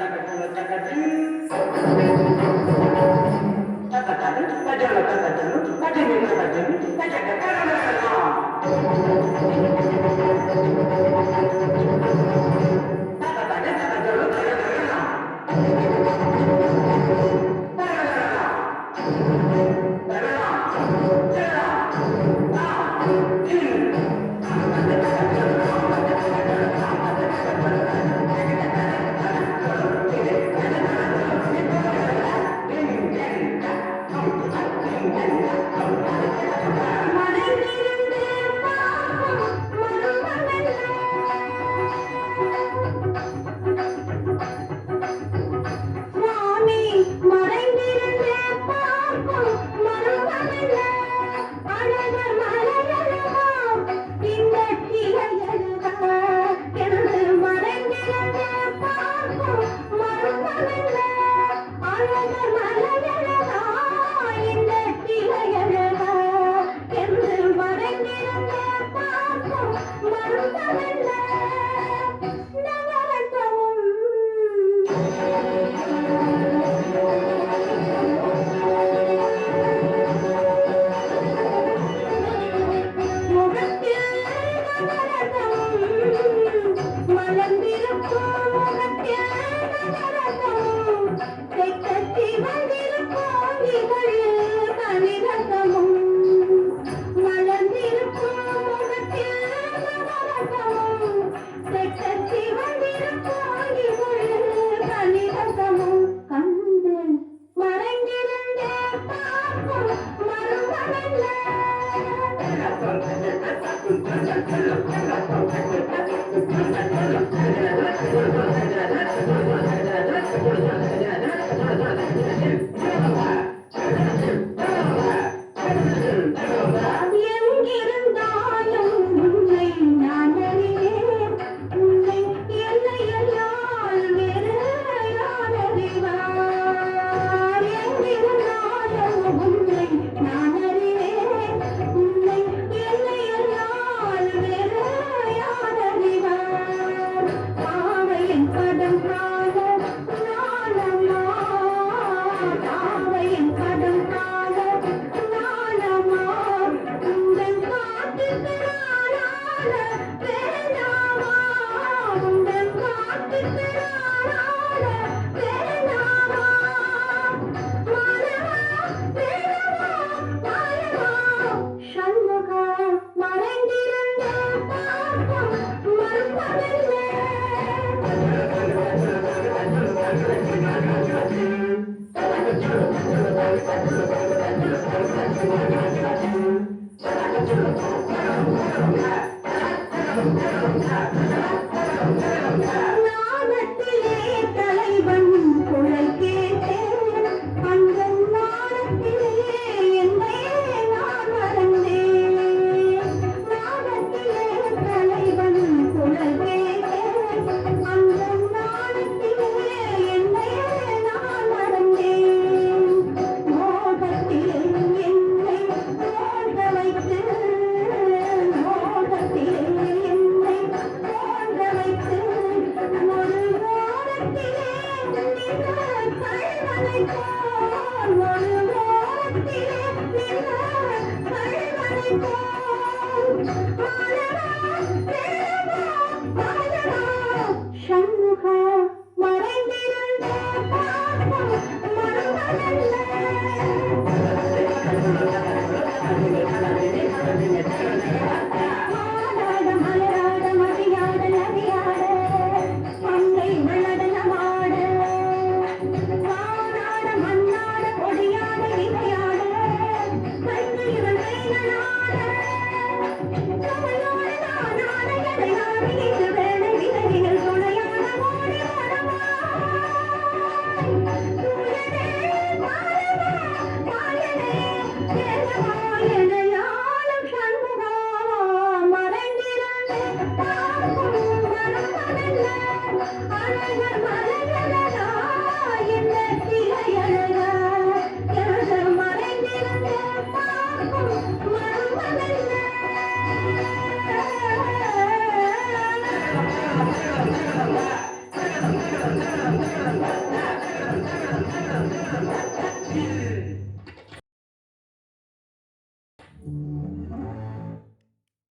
টাকা টাকা Thank you. Thank mm -hmm. you.